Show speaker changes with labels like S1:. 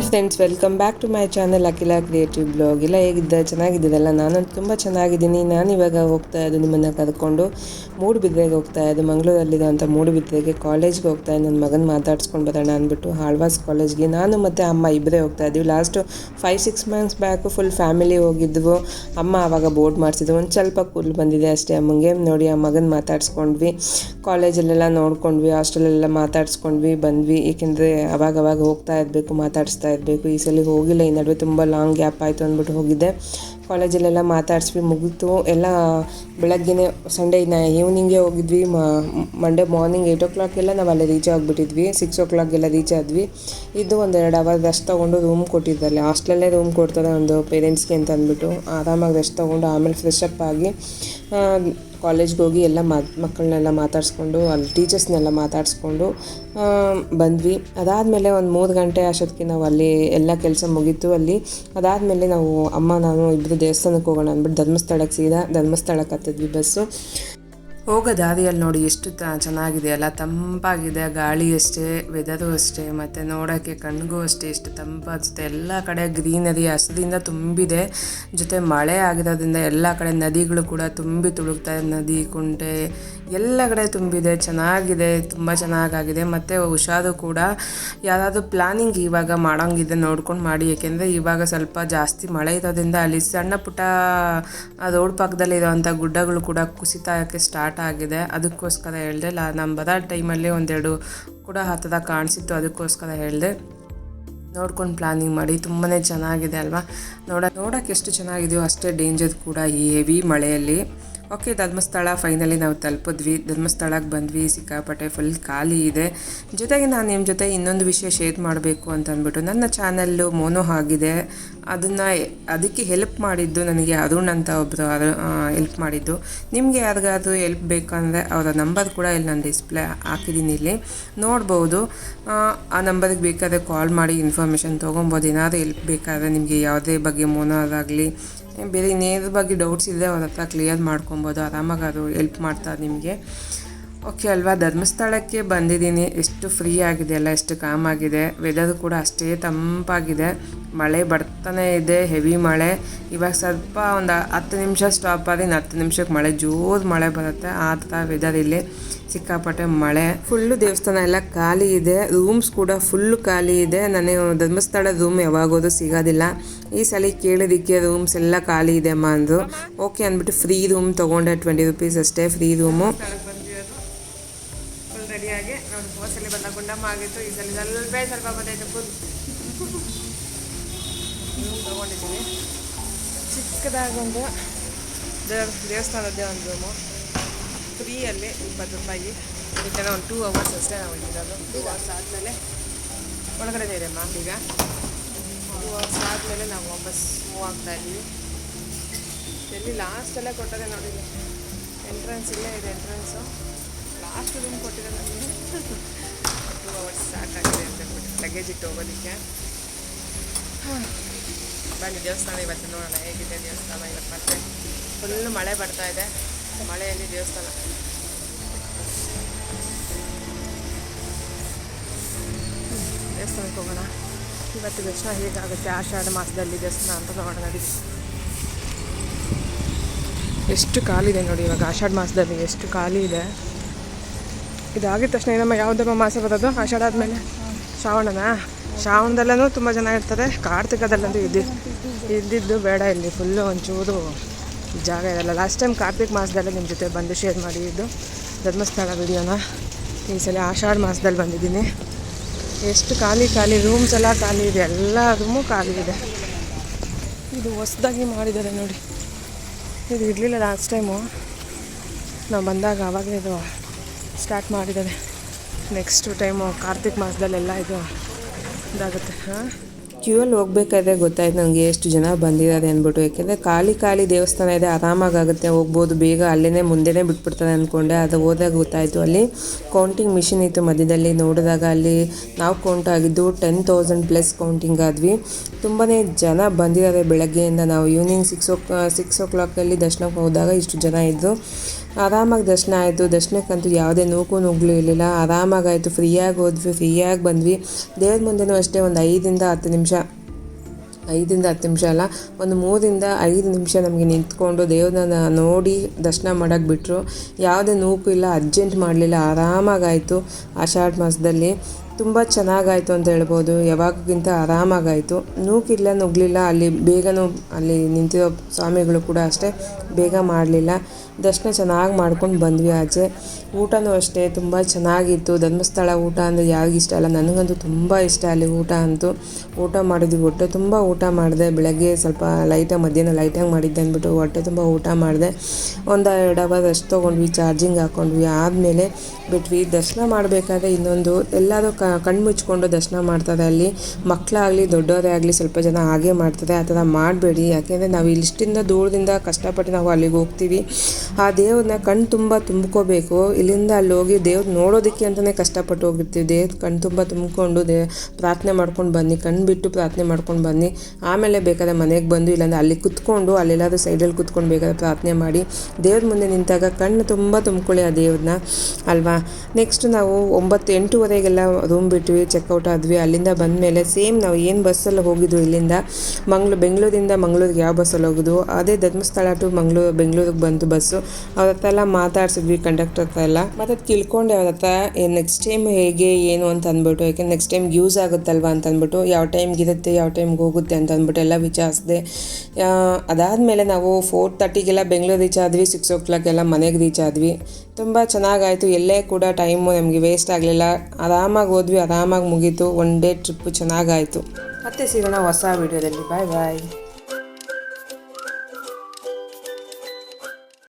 S1: Hi friends welcome back to my channel Akhila creative blog ಎಲ್ಲ ಹೇಗಿದ್ದ? ಚೆನ್ನಾಗಿದ್ದೀರಲ್ಲ? ನಾನು ತುಂಬ ಚೆನ್ನಾಗಿದ್ದೀನಿ. ನಾನು ಇವಾಗ ಹೋಗ್ತಾ ಇದ್ದು ನಿಮ್ಮನ್ನು ಕರ್ಕೊಂಡು ಮೂಡುಬಿದ್ರೆಗೆ ಹೋಗ್ತಾ ಇದ್ದು ಮಂಗಳೂರಲ್ಲಿರುವಂಥ ಮೂಡುಬಿದ್ರೆಗೆ ಕಾಲೇಜ್ಗೆ ಹೋಗ್ತಾ ಇದ್ದೆ ನನ್ನ ಮಗನ ಮಾತಾಡ್ಸ್ಕೊಂಡು ಬರೋಣ ಅಂದ್ಬಿಟ್ಟು ಆಳ್ವಾಸ್ ಕಾಲೇಜ್ಗೆ. ನಾನು ಮತ್ತು ಅಮ್ಮ ಇಬ್ಬರೇ ಹೋಗ್ತಾ ಇದ್ದೀವಿ. Last five six months back full family ಹೋಗಿದ್ವು. ಅಮ್ಮ ಆವಾಗ ಬೋರ್ಡ್ ಮಾಡಿಸಿದ್ರು. ಒಂದು ಸ್ವಲ್ಪ ಕೂಲ್ ಬಂದಿದೆ ಅಷ್ಟೇ ಅಮ್ಮಂಗೆ. ನೋಡಿ, ಆ ಮಗನ ಮಾತಾಡ್ಸ್ಕೊಂಡ್ವಿ. ಕಾಲೇಜಲ್ಲೆಲ್ಲ ನೋಡ್ಕೊಂಡ್ವಿ. ಹಾಸ್ಟೆಲಲ್ಲೆಲ್ಲ ಮಾತಾಡ್ಸ್ಕೊಂಡ್ವಿ, ಬಂದ್ವಿ. ಏಕೆಂದರೆ ಅವಾಗವಾಗ ಅವಾಗ ಹೋಗ್ತಾ ಇರಬೇಕು, ಮಾತಾಡಿಸ್ತಾ ಇರಬೇಕು. ಈ ಸಲ ಹೋಗಿಲ್ಲ. ಈ ನಡುವೆ ತುಂಬ ಲಾಂಗ್ ಗ್ಯಾಪ್ ಆಯಿತು ಅಂದ್ಬಿಟ್ಟು ಹೋಗಿದ್ದೆ. ಕಾಲೇಜಲ್ಲೆಲ್ಲ ಮಾತಾಡಿಸ್ವಿ ಮುಗಿತು. ಎಲ್ಲ ಬೆಳಗ್ಗೆನೇ ಸಂಡೇ ಈವ್ನಿಂಗೆ ಹೋಗಿದ್ವಿ. ಮಂಡೇ ಮಾರ್ನಿಂಗ್ ಏಯ್ಟ್ ಓ ಕ್ಲಾಕೆಲ್ಲ ನಾವು ಅಲ್ಲೇ ರೀಚ್ ಆಗಿಬಿಟ್ಟಿದ್ವಿ. ಸಿಕ್ಸ್ ಓ ಕ್ಲಾಕ್ಗೆಲ್ಲ ರೀಚ್ ಆದ್ವಿ. ಇದು ಒಂದು ಎರಡು ಅವರ್ ರೆಸ್ಟ್ ತೊಗೊಂಡು ರೂಮ್ ಕೊಟ್ಟಿದ್ದಲ್ಲಿ ಹಾಸ್ಟೆಲಲ್ಲೇ ರೂಮ್ ಕೊಡ್ತಾರೆ ಒಂದು ಪೇರೆಂಟ್ಸ್ಗೆ ಅಂತ ಅಂದ್ಬಿಟ್ಟು. ಆರಾಮಾಗಿ ರೆಸ್ಟ್ ತೊಗೊಂಡು ಆಮೇಲೆ ಫ್ರೆಶ್ ಅಪ್ ಆಗಿ ಕಾಲೇಜ್ಗೆ ಹೋಗಿ ಎಲ್ಲ ಮಕ್ಕಳನ್ನೆಲ್ಲ ಮಾತಾಡಿಸ್ಕೊಂಡು, ಅಲ್ಲಿ ಟೀಚರ್ಸ್ನೆಲ್ಲ ಮಾತಾಡಿಸ್ಕೊಂಡು ಬಂದ್ವಿ. ಅದಾದಮೇಲೆ ಒಂದು ಮೂರು ಗಂಟೆ ಅಷ್ಟೊತ್ತಿಗೆ ನಾವು ಅಲ್ಲಿ ಎಲ್ಲ ಕೆಲಸ ಮುಗೀತು. ಅಲ್ಲಿ ಅದಾದಮೇಲೆ ನಾವು ಅಮ್ಮ, ನಾನು ಇಬ್ಬರು ದೇವಸ್ಥಾನಕ್ಕೆ ಹೋಗೋಣ ಅಂದ್ಬಿಟ್ಟು ಧರ್ಮಸ್ಥಳಕ್ಕೆ ಸೀದಾ ಧರ್ಮಸ್ಥಳಕ್ಕೆ ಹತ್ತಿದ್ವಿ ಬಸ್ಸು. ಹೋಗೋ ದಾರಿಯಲ್ಲಿ ನೋಡಿ ಎಷ್ಟು ತ ಚೆನ್ನಾಗಿದೆ ಅಲ್ಲ. ತಂಪಾಗಿದೆ, ಗಾಳಿ ಅಷ್ಟೇ ವೆದರು ಅಷ್ಟೇ, ಮತ್ತು ನೋಡೋಕ್ಕೆ ಕಣ್ಣಿಗೂ ಅಷ್ಟೇ, ಎಷ್ಟು ತಂಪಾಗುತ್ತೆ ಎಲ್ಲ ಕಡೆ ಗ್ರೀನರಿ ಹಸಿರಿಂದ ತುಂಬಿದೆ. ಜೊತೆ ಮಳೆ ಆಗಿರೋದ್ರಿಂದ ಎಲ್ಲ ಕಡೆ ನದಿಗಳು ಕೂಡ ತುಂಬಿ ತುಳುಕ್ತಾ ನದಿ, ಕುಂಟೆ ಎಲ್ಲ ಕಡೆ ತುಂಬಿದೆ, ಚೆನ್ನಾಗಿದೆ, ತುಂಬ ಚೆನ್ನಾಗಾಗಿದೆ. ಮತ್ತು ಹುಷಾರು ಕೂಡ ಯಾರಾದರೂ ಪ್ಲಾನಿಂಗ್ ಇವಾಗ ಮಾಡೋಂಗಿದೆ ನೋಡ್ಕೊಂಡು ಮಾಡಿ. ಏಕೆಂದರೆ ಇವಾಗ ಸ್ವಲ್ಪ ಜಾಸ್ತಿ ಮಳೆ ಇರೋದ್ರಿಂದ ಅಲ್ಲಿ ಸಣ್ಣ ಪುಟ್ಟ ರೋಡ್ ಪಕ್ಕದಲ್ಲಿ ಇರೋವಂಥ ಗುಡ್ಡಗಳು ಕೂಡ ಕುಸಿತಕ್ಕೆ ಸ್ಟಾರ್ಟ್ ಆಗಿದೆ. ಅದಕ್ಕೋಸ್ಕರ ಹೇಳಿದೆ, ಲಾ ನಮ್ಮ ಬರೋ ಟೈಮಲ್ಲಿ ಒಂದೆರಡು ಕೂಡ ಹತ್ತದ ಕಾಣಿಸಿತ್ತು. ಅದಕ್ಕೋಸ್ಕರ ಹೇಳಿದೆ, ನೋಡ್ಕೊಂಡು ಪ್ಲಾನಿಂಗ್ ಮಾಡಿ. ತುಂಬಾ ಚೆನ್ನಾಗಿದೆ ಅಲ್ವಾ? ನೋಡ ನೋಡೋಕ್ಕೆ ಎಷ್ಟು ಚೆನ್ನಾಗಿದೆಯೋ ಅಷ್ಟೇ ಡೇಂಜರ್ ಕೂಡ ಈ ಹೆವಿ ಮಳೆಯಲ್ಲಿ. ಓಕೆ ಧರ್ಮಸ್ಥಳ ಫೈನಲಿ ನಾವು ತಲುಪಿದ್ವಿ. ಧರ್ಮಸ್ಥಳಕ್ಕೆ ಬಂದ್ವಿ, ಸಿಕ್ಕಾಪಟ್ಟೆ ಫುಲ್ ಖಾಲಿ ಇದೆ. ಜೊತೆಗೆ ನಾನು ನಿಮ್ಮ ಜೊತೆ ಇನ್ನೊಂದು ವಿಷಯ ಶೇರ್ ಮಾಡಬೇಕು ಅಂತ ಅಂದ್ಬಿಟ್ಟು ನನ್ನ ಚಾನಲ್ಲು ಮೋನೋ ಆಗಿದೆ. ಅದನ್ನು ಅದಕ್ಕೆ ಹೆಲ್ಪ್ ಮಾಡಿದ್ದು ನನಗೆ ಅರುಣ್ ಅಂತ ಒಬ್ಬರು ಹೆಲ್ಪ್ ಮಾಡಿದ್ದು. ನಿಮಗೆ ಯಾರಿಗಾದ್ರೂ ಹೆಲ್ಪ್ ಬೇಕಂದರೆ ಅವರ ನಂಬರ್ ಕೂಡ ಇಲ್ಲಿ ನಾನು ಡಿಸ್ಪ್ಲೇ ಹಾಕಿದ್ದೀನಿ ಇಲ್ಲಿ. ನೋಡ್ಬೋದು. ಆ ನಂಬರ್ಗೆ ಬೇಕಾದರೆ ಕಾಲ್ ಮಾಡಿ ಇನ್ಫಾರ್ಮೇಷನ್ ತೊಗೊಬೋದು. ಏನಾದರೂ ಹೆಲ್ಪ್ ಬೇಕಾದರೆ ನಿಮಗೆ ಯಾವುದೇ ಬಗ್ಗೆ ಮೋನೋದಾಗಲಿ ಬೇರೆ ಇನ್ನೇದ್ರ ಬಗ್ಗೆ ಡೌಟ್ಸ್ ಇದ್ದರೆ ಅವ್ರ ಹತ್ರ ಕ್ಲಿಯರ್ ಮಾಡ್ಕೊಬೋದು, ಆರಾಮಾಗಿ ಅದು ಹೆಲ್ಪ್ ಮಾಡ್ತಾರೆ ನಿಮಗೆ. ಓಕೆ ಅಲ್ವಾ, ಧರ್ಮಸ್ಥಳಕ್ಕೆ ಬಂದಿದ್ದೀನಿ. ಎಷ್ಟು ಫ್ರೀ ಆಗಿದೆ ಅಲ್ಲ ಎಷ್ಟು ಕಾಮ್ ಆಗಿದೆ. ವೆದರ್ ಕೂಡ ಅಷ್ಟೇ ತಂಪಾಗಿದೆ. ಮಳೆ ಬರ್ತಾನೆ ಇದೆ ಹೆವಿ ಮಳೆ. ಇವಾಗ ಸ್ವಲ್ಪ ಒಂದು ಹತ್ತು ನಿಮಿಷ ಸ್ಟಾಪ್ ಆಗಿ ಇನ್ನು ಹತ್ತು ನಿಮಿಷಕ್ಕೆ ಮಳೆ, ಜೋರು ಮಳೆ ಬರುತ್ತೆ. ಆ ಥರ ವೆದರ್ ಇಲ್ಲಿ ಸಿಕ್ಕಾಪಟ್ಟೆ ಮಳೆ. ಫುಲ್ಲು ದೇವಸ್ಥಾನ ಎಲ್ಲ ಖಾಲಿ ಇದೆ. ರೂಮ್ಸ್ ಕೂಡ ಫುಲ್ಲು ಖಾಲಿ ಇದೆ. ನನಗೆ ಧರ್ಮಸ್ಥಳ ರೂಮ್ ಯಾವಾಗೋದು ಸಿಗೋದಿಲ್ಲ. ಈ ಸಲ ಕೇಳಿದ್ದಕ್ಕೆ ರೂಮ್ಸ್ ಎಲ್ಲ ಖಾಲಿ ಇದೆ ಅಮ್ಮ ಅಂದರು. ಓಕೆ ಅಂದ್ಬಿಟ್ಟು ಫ್ರೀ ರೂಮ್ ತೊಗೊಂಡೆ. ಟ್ವೆಂಟಿ ರುಪೀಸ್ ಅಷ್ಟೇ ಫ್ರೀ ರೂಮು ರೆಡಿಯಾಗಿ ನೋಡಿ ಹೋಸಲ್ಲಿ ಬಂದ ಗುಂಡಮ್ಮ ಆಗಿತ್ತು. ಈ ಸಲ ಸ್ವಲ್ಪ ಸ್ವಲ್ಪ ಬಂದೈತೆ ಫುಲ್ ತೊಗೊಂಡಿದ್ದೀನಿ ಚಿಕ್ಕದಾಗೊಂದು ದೇವ ದೇವಸ್ಥಾನದ್ದೇ ಒಂದು ರೂಮು ಫ್ರೀಯಲ್ಲಿ ಇಪ್ಪತ್ತು ರೂಪಾಯಿ. ಇದಕ್ಕೆಲ್ಲ ಒಂದು ಟೂ ಅವರ್ಸ್ ಅಷ್ಟೇ ನಾವು ಇರೋದು ಟೂ ಅವರ್ಸ್ ಆದಮೇಲೆ ಒಳಗಡೆ ಇದೆ ಮ್ಯಾಮ್ ಈಗ. ಟೂ ಅವರ್ಸ್ ಆದಮೇಲೆ ನಾವು ವಾಪಸ್ ಮೂವ್ ಆಗ್ತಾ ಇದ್ದೀವಿ. ಎಲ್ಲಿ ಲಾಸ್ಟೆಲ್ಲ ಕೊಟ್ಟರೆ ನೋಡಿ. ಎಂಟ್ರೆನ್ಸ್ ಇಲ್ಲೇ ಇದೆ ಎಂಟ್ರೆನ್ಸು ಲಾಸ್ಟ್ ರೂಮ್ ಕೊಟ್ಟಿದೆ ನಮಗೆ ಟೂ ಅವರ್ಸ್ ಸಾಕಾಗಿದೆ ಅಂತ ಹೇಳ್ಬಿಟ್ಟು ಲಗೇಜ್ ಇಟ್ಟು ಹೋಗೋದಕ್ಕೆ. ಬನ್ನಿ ದೇವಸ್ಥಾನ ಇವತ್ತು ನೋಡೋಣ, ಹೇಗಿದೆ ದೇವಸ್ಥಾನ ಇವತ್ತು ಮತ್ತೆ? ಫುಲ್ಲು ಮಳೆ ಬರ್ತಾ ಇದೆ, ಮಳೆಯಲ್ಲಿ ದೇವಸ್ಥಾನ. ದೇವಸ್ಥಾನಕ್ಕೆ ಹೋಗೋಣ. ಇವತ್ತು ದರ್ಶನ ಹೇಗಾಗುತ್ತೆ? ಆಷಾಢ ಮಾಸದಲ್ಲಿ ದೇವಸ್ಥಾನ ಅಂತ ನೋಡೋಣ ನಡಿ. ಎಷ್ಟು ಖಾಲಿದೆ ನೋಡಿ ಇವಾಗ ಆಷಾಢ ಮಾಸದಲ್ಲಿ, ಎಷ್ಟು ಖಾಲಿ ಇದೆ. ಇದಾಗಿದ ತಕ್ಷಣ ಏನಮ್ಮ, ಯಾವುದಮ್ಮ ಮಾಸ ಬರೋದು? ಆಷಾಢ ಆದಮೇಲೆ? ಶ್ರಾವಣನಾ? ಶ್ರಾವಣದಲ್ಲೂ ತುಂಬ ಜನ ಇರ್ತಾರೆ, ಕಾರ್ತಿಕದಲ್ಲಂತೂ ಇದ್ದು, ಇದ್ದಿದ್ದು ಬೇಡ ಇಲ್ಲಿ ಫುಲ್ಲು ಒಂಚೂರು ಜಾಗ ಇರಲ್ಲ. ಲಾಸ್ಟ್ ಟೈಮ್ ಕಾರ್ತಿಕ್ ಮಾಸದಲ್ಲೇ ನಿಮ್ಮ ಜೊತೆ ಬಂದು ಶೇರ್ ಮಾಡಿದ್ದು, ಧರ್ಮಸ್ಥಳ ವಿಡಿಯೋನ. ಈ ಸಲ ಆಷಾಢ ಮಾಸದಲ್ಲಿ ಬಂದಿದ್ದೀನಿ. ಎಷ್ಟು ಖಾಲಿ ಖಾಲಿ ರೂಮ್ಸ್ ಎಲ್ಲ ಖಾಲಿ ಇದೆ, ಎಲ್ಲ ರೂಮು ಖಾಲಿ ಇದೆ. ಇದು ಹೊಸ್ದಾಗಿ ಮಾಡಿದ್ದಾರೆ ನೋಡಿ. ಇದು ಇರಲಿಲ್ಲ ಲಾಸ್ಟ್ ಟೈಮು ನಾವು ಬಂದಾಗ ಆವಾಗಲೇ ಇದು ಸ್ಟಾರ್ಟ್ ಮಾಡಿದ್ದಾರೆ. ನೆಕ್ಸ್ಟ್ ಟೈಮು ಕಾರ್ತಿಕ್ ಮಾಸದಲ್ಲೆಲ್ಲ ಇದು ಇದಾಗುತ್ತೆ. ಹಾಂ? ಕ್ಯೂಯಲ್ಲಿ ಹೋಗ್ಬೇಕಾದ್ರೆ ಗೊತ್ತಾಯ್ತು ನನಗೆ ಎಷ್ಟು ಜನ ಬಂದಿದ್ದಾರೆ ಅಂದ್ಬಿಟ್ಟು. ಯಾಕೆಂದರೆ ಖಾಲಿ ಖಾಲಿ ದೇವಸ್ಥಾನ ಇದೆ ಆರಾಮಾಗುತ್ತೆ ಹೋಗ್ಬೋದು, ಬೇಗ ಅಲ್ಲೇ ಮುಂದೆನೇ ಬಿಟ್ಬಿಡ್ತಾರೆ ಅಂದ್ಕೊಂಡೆ ಅದು ಹೋದಾಗ ಗೊತ್ತಾಯಿತು, ಅಲ್ಲಿ ಕೌಂಟಿಂಗ್ ಮಿಷಿನ್ ಇತ್ತು ಮಧ್ಯದಲ್ಲಿ. ನೋಡಿದಾಗ ಅಲ್ಲಿ ನಾವು ಕೌಂಟ್ ಆಗಿದ್ದು ಟೆನ್ ತೌಸಂಡ್ ಪ್ಲಸ್ ಕೌಂಟಿಂಗ್ ಆದ್ವಿ. ತುಂಬಾ ಜನ ಬಂದಿದ್ದಾರೆ ಬೆಳಗ್ಗೆಯಿಂದ. ನಾವು ಈವ್ನಿಂಗ್ ಸಿಕ್ಸ್ ಓ ಸಿಕ್ಸ್ ಓ ಕ್ಲಾಕಲ್ಲಿ ದರ್ಶನಕ್ಕೆ ಹೋದಾಗ ಇಷ್ಟು ಜನ ಇದ್ದರು ಆರಾಮಾಗಿ ದರ್ಶನ ಆಯಿತು. ದರ್ಶನಕ್ಕಂತೂ ಯಾವುದೇ ನೂಕು ನುಗ್ಲು ಇರಲಿಲ್ಲ. ಆರಾಮಾಗಾಯಿತು. ಫ್ರೀಯಾಗಿ ಹೋದ್ವಿ. ಫ್ರೀಯಾಗಿ ಬಂದ್ವಿ. ದೇವ್ರ ಮುಂದೆನೂ ಅಷ್ಟೇ ಒಂದು ಐದರಿಂದ ಹತ್ತು ನಿಮಿಷ. ಐದರಿಂದ ಹತ್ತು ನಿಮಿಷ ಅಲ್ಲ, ಒಂದು ಮೂರಿಂದ ಐದು ನಿಮಿಷ ನಮಗೆ ನಿಂತ್ಕೊಂಡು ದೇವ್ರನ್ನ ನೋಡಿ ದರ್ಶನ ಮಾಡೋಕ್ಕೆ ಬಿಟ್ಟರು ಯಾವುದೇ ನೂಕು ಇಲ್ಲ, ಅರ್ಜೆಂಟ್ ಮಾಡಲಿಲ್ಲ. ಆರಾಮಾಗಾಯಿತು. ಆಷಾಢ ಮಾಸದಲ್ಲಿ ತುಂಬ ಚೆನ್ನಾಗಾಯಿತು ಅಂತ ಹೇಳ್ಬೋದು. ಯಾವಾಗಕ್ಕಿಂತ ಆರಾಮಾಗಾಯಿತು. ನೂಕಿಲ್ಲ, ನುಗ್ಲಿಲ್ಲ, ಅಲ್ಲಿ ಬೇಗನೂ ಅಲ್ಲಿ ನಿಂತಿರೋ ಸ್ವಾಮಿಗಳು ಕೂಡ ಅಷ್ಟೇ ಬೇಗ ಮಾಡಲಿಲ್ಲ. ದರ್ಶನ ಚೆನ್ನಾಗಿ ಮಾಡ್ಕೊಂಡು ಬಂದ್ವಿ ಆಚೆ. ಊಟನೂ ಅಷ್ಟೇ ತುಂಬ ಚೆನ್ನಾಗಿತ್ತು. ಧರ್ಮಸ್ಥಳ ಊಟ ಅಂದರೆ ಯಾರಿಗೂ ಇಷ್ಟ ಅಲ್ಲ ನನಗಂತೂ ತುಂಬ ಇಷ್ಟ ಅಲ್ಲಿ ಊಟ ಅಂತೂ. ಊಟ ಮಾಡಿದ್ವಿ. ಹೊಟ್ಟೆ ತುಂಬ ಊಟ ಮಾಡಿದೆ. ಬೆಳಗ್ಗೆ ಸ್ವಲ್ಪ ಲೈಟಾಗಿ ಮಧ್ಯಾಹ್ನ ಲೈಟಾಗಿ ಮಾಡಿದ್ದೆ ಅಂದ್ಬಿಟ್ಟು ಹೊಟ್ಟೆ ತುಂಬ ಊಟ ಮಾಡಿದೆ. ಒಂದು ಎರಡು ಅವರ್ ಅಷ್ಟು ತೊಗೊಂಡ್ವಿ ಚಾರ್ಜಿಂಗ್ ಹಾಕ್ಕೊಂಡ್ವಿ ಆದಮೇಲೆ ಬಿಟ್ವಿ. ದರ್ಶನ ಮಾಡಬೇಕಾದ್ರೆ ಇನ್ನೊಂದು ಎಲ್ಲರೂ ಕ ಕಣ್ಣು ಮುಚ್ಕೊಂಡು ದರ್ಶನ ಮಾಡ್ತದೆ ಅಲ್ಲಿ. ಮಕ್ಕಳಾಗಲಿ ದೊಡ್ಡವರೇ ಆಗಲಿ ಸ್ವಲ್ಪ ಜನ ಹಾಗೆ ಮಾಡ್ತದೆ. ಆ ಥರ ಮಾಡಬೇಡಿ. ಯಾಕೆಂದರೆ ನಾವು ಇಲ್ಲಿಷ್ಟಿಂದ ದೂರದಿಂದ ಕಷ್ಟಪಟ್ಟು ನಾವು ಅಲ್ಲಿಗೆ ಹೋಗ್ತೀವಿ. ಆ ದೇವ್ರನ್ನ ಕಣ್ಣು ತುಂಬ ತುಂಬ್ಕೋಬೇಕು. ಇಲ್ಲಿಂದ ಅಲ್ಲಿ ಹೋಗಿ ದೇವ್ರ ನೋಡೋದಕ್ಕೆ ಅಂತಲೇ ಕಷ್ಟಪಟ್ಟು ಹೋಗಿರ್ತೀವಿ ದೇವ್ರ ಕಣ್ಣು ತುಂಬ ತುಂಬಿಕೊಂಡು ದೇ, ಪ್ರಾರ್ಥನೆ ಮಾಡ್ಕೊಂಡು ಬನ್ನಿ. ಕಣ್ಣು ಬಿಟ್ಟು ಪ್ರಾರ್ಥನೆ ಮಾಡ್ಕೊಂಡು ಬನ್ನಿ. ಆಮೇಲೆ ಬೇಕಾದ್ರೆ ಮನೆಗೆ ಬಂದು ಇಲ್ಲಾಂದ್ರೆ ಅಲ್ಲಿ ಕುತ್ಕೊಂಡು, ಅಲ್ಲೆಲ್ಲಾದ್ರೂ ಸೈಡಲ್ಲಿ ಕುತ್ಕೊಂಡು ಬೇಕಾದ್ರೆ ಪ್ರಾರ್ಥನೆ ಮಾಡಿ. ದೇವ್ರ ಮುಂದೆ ನಿಂತಾಗ ಕಣ್ಣು ತುಂಬ ತುಂಬ್ಕೊಳ್ಳಿ ಆ ದೇವ್ರನ್ನ. ಅಲ್ವಾ? ನೆಕ್ಸ್ಟ್ ನಾವು ಒಂಬತ್ತು ಎಂಟೂವರೆಗೆಲ್ಲ ಬಿಟ್ವಿ ಚೆಕ್ಔಟ್ ಆದ್ವಿ. ಅಲ್ಲಿಂದ ಬಂದ ಮೇಲೆ ಸೇಮ್ ನಾವು ಏನು ಬಸ್ಸಲ್ಲಿ ಹೋಗಿದ್ವು ಇಲ್ಲಿಂದ, ಮಂಗ್ಳು, ಬೆಂಗಳೂರಿಂದ ಮಂಗಳೂರಿಗೆ ಯಾವ ಬಸ್ಸಲ್ಲಿ ಹೋಗೋದು ಅದೇ ಧರ್ಮಸ್ಥಳ ಟು ಮಂಗ್ಳೂರು ಬೆಂಗಳೂರಿಗೆ ಬಂತು ಬಸ್ಸು ಅವ್ರ ಹತ್ರ ಎಲ್ಲ ಮಾತಾಡ್ಸಿದ್ವಿ ಕಂಡಕ್ಟರ್ ಹತ್ರ ಎಲ್ಲ. ಮತ್ತು ಅದು ತಿಳ್ಕೊಂಡೆ ಅವ್ರ ಹತ್ರ ನೆಕ್ಸ್ಟ್ ಟೈಮ್ ಹೇಗೆ, ಏನು? ಅಂತ ಅಂದ್ಬಿಟ್ಟು, ಯಾಕೆ ನೆಕ್ಸ್ಟ್ ಟೈಮ್ ಯೂಸ್ ಆಗುತ್ತಲ್ವಾ ಅಂತ ಅಂದ್ಬಿಟ್ಟು, ಯಾವ ಟೈಮ್ಗೆ ಇರುತ್ತೆ, ಯಾವ ಟೈಮ್ಗೆ ಹೋಗುತ್ತೆ? ಅಂತ ಅಂದ್ಬಿಟ್ಟು ಎಲ್ಲ ವಿಚಾರಿಸಿದೆ. ಅದಾದಮೇಲೆ ನಾವು ಫೋರ್ ತರ್ಟಿಗೆಲ್ಲ ಬೆಂಗಳೂರು ರೀಚ್ ಆದ್ವಿ ಸಿಕ್ಸ್ ಓ ಕ್ಲಾಕೆಲ್ಲ ಮನೆಗೆ ರೀಚ್ ಆದ್ವಿ. ತುಂಬ ಚೆನ್ನಾಗಾಯಿತು. ಎಲ್ಲೇ ಕೂಡ ಟೈಮು ನಮಗೆ ವೇಸ್ಟ್ ಆಗಲಿಲ್ಲ. ಆರಾಮಾಗಿ ಹೋದ್ವಿ, ಆರಾಮಾಗಿ ಮುಗೀತು. ಒನ್ ಡೇ ಟ್ರಿಪ್ಪು ಚೆನ್ನಾಗಾಯಿತು. ಮತ್ತೆ ಸಿಗೋಣ ಹೊಸ ವೀಡಿಯೋದಲ್ಲಿ ಬಾಯ್ ಬಾಯ್